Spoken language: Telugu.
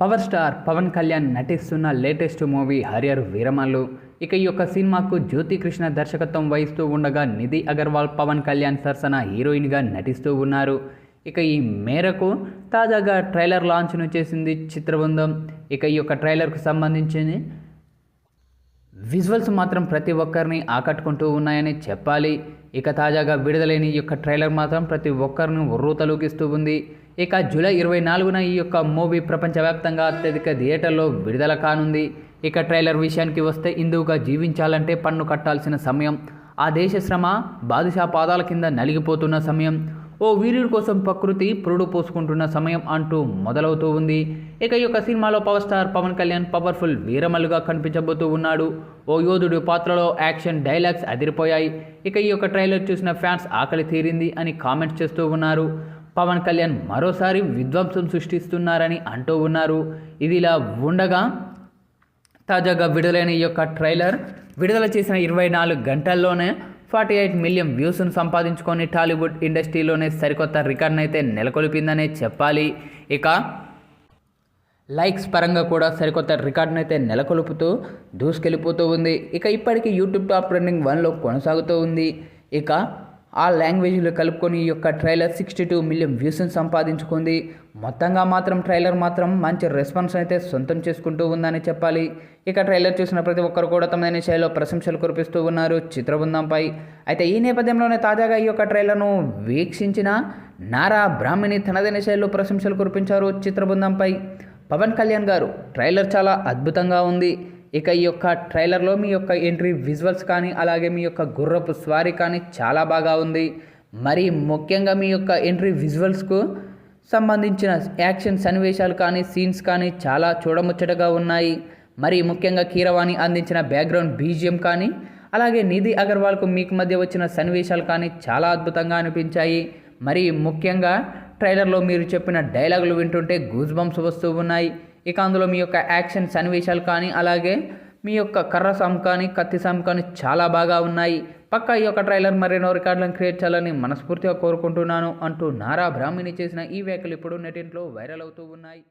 పవర్ స్టార్ పవన్ కళ్యాణ్ నటిస్తున్న లేటెస్ట్ మూవీ హరియర్ వీరమల్లు. ఇక ఈ యొక్క సినిమాకు జ్యోతికృష్ణ దర్శకత్వం వహిస్తూ ఉండగా నిధి అగర్వాల్ పవన్ కళ్యాణ్ సరసన హీరోయిన్గా నటిస్తూ ఉన్నారు. ఇక ఈ మేరకు తాజాగా ట్రైలర్ లాంచ్ను చేసింది చిత్రబృందం. ఇక ఈ యొక్క ట్రైలర్కు సంబంధించి విజువల్స్ మాత్రం ప్రతి ఒక్కరిని ఆకట్టుకుంటూ ఉన్నాయని చెప్పాలి. ఇక తాజాగా విడుదలైన ఈ యొక్క ట్రైలర్ మాత్రం ప్రతి ఒక్కరిని ఉర్రూతలూకిస్తూ ఉంది. ఇక జూలై ఇరవై నాలుగున ఈ యొక్క మూవీ ప్రపంచవ్యాప్తంగా అత్యధిక థియేటర్లో విడుదల కానుంది. ఇక ట్రైలర్ విషయానికి వస్తే ఇందువుగా జీవించాలంటే పన్ను కట్టాల్సిన సమయం. ఆ దేశ శ్రమ బాదుషా పాదాల కింద నలిగిపోతున్న సమయం. ఓ వీరుడి కోసం ప్రకృతి పురుడు పోసుకుంటున్న సమయం అంటూ మొదలవుతూ ఉంది. ఇక ఈ యొక్క సినిమాలో power star Pawan Kalyan powerful వీరమల్లుగా కనిపించబోతూ ఉన్నాడు. ఓ యోధుడి పాత్రలో యాక్షన్ డైలాగ్స్ అదిరిపోయాయి. ఇక ఈ యొక్క ట్రైలర్ చూసిన ఫ్యాన్స్ ఆకలి తీరింది అని కామెంట్స్ చేస్తూ ఉన్నారు. పవన్ కళ్యాణ్ మరోసారి విధ్వంసం సృష్టిస్తున్నారని అంటూ ఉన్నారు. ఇదిలా ఉండగా తాజాగా విడుదలైన ఈ యొక్క ట్రైలర్ విడుదల చేసిన ఇరవై నాలుగు గంటల్లోనే ఫార్టీ ఎయిట్ మిలియన్ వ్యూస్ను సంపాదించుకొని టాలీవుడ్ ఇండస్ట్రీలోనే సరికొత్త రికార్డ్ని అయితే నెలకొల్పిందనే చెప్పాలి. ఇక లైక్స్ పరంగా కూడా సరికొత్త రికార్డును అయితే నెలకొల్పుతూ దూసుకెళ్ళిపోతూ ఉంది. ఇక ఇప్పటికీ యూట్యూబ్ టాప్ ట్రెండింగ్ వన్లో కొనసాగుతూ ఉంది. ఇక ఆ లాంగ్వేజ్లో కలుపుకొని ఈ యొక్క ట్రైలర్ సిక్స్టీ టూ మిలియన్ వ్యూస్ని సంపాదించుకుంది. మొత్తంగా మాత్రం ట్రైలర్ మాత్రం మంచి రెస్పాన్స్ అయితే సొంతం చేసుకుంటూ ఉందని చెప్పాలి. ఇక ట్రైలర్ చూసిన ప్రతి ఒక్కరు కూడా తమదైన శైలిలో ప్రశంసలు కురిపిస్తూ ఉన్నారు. చిత్రబృందంపై అయితే ఈ నేపథ్యంలోనే తాజాగా ఈ యొక్క ట్రైలర్ను వీక్షించిన నారా బ్రాహ్మణి తనదైన శైలిలో ప్రశంసలు కురిపించారు చిత్రబృందంపై. పవన్ కళ్యాణ్ గారు ట్రైలర్ చాలా అద్భుతంగా ఉంది. ఇక ఈ యొక్క ట్రైలర్లో మీ యొక్క ఎంట్రీ విజువల్స్ కానీ అలాగే మీ యొక్క గుర్రపు స్వారీ కానీ చాలా బాగా ఉంది. మరి ముఖ్యంగా మీ యొక్క ఎంట్రీ విజువల్స్కు సంబంధించిన యాక్షన్ సన్నివేశాలు కానీ సీన్స్ కానీ చాలా చూడముచ్చటగా ఉన్నాయి. మరి ముఖ్యంగా కీరవాణి అందించిన బ్యాక్గ్రౌండ్ బీజియం కానీ అలాగే నిధి అగర్వాల్కు మీకు మధ్య వచ్చిన సన్నివేశాలు కానీ చాలా అద్భుతంగా అనిపించాయి. మరి ముఖ్యంగా ట్రైలర్లో మీరు చెప్పిన డైలాగులు వింటుంటే గూజ్ బంప్స్ వస్తూ ఉన్నాయి. ఇక అందులో మీ యొక్క యాక్షన్ సన్నివేశాలు కానీ అలాగే మీ యొక్క కర్ర సాము కానీ కత్తి సాము కానీ చాలా బాగా ఉన్నాయి. పక్క ఈ యొక్క ట్రైలర్ మరెన్నో రికార్డులను క్రియేట్ చేయాలని మనస్ఫూర్తిగా కోరుకుంటున్నాను అంటూ నారా బ్రాహ్మిణి చేసిన ఈ వ్యాఖ్యలు ఇప్పుడు నెటింట్లో వైరల్ అవుతూ ఉన్నాయి.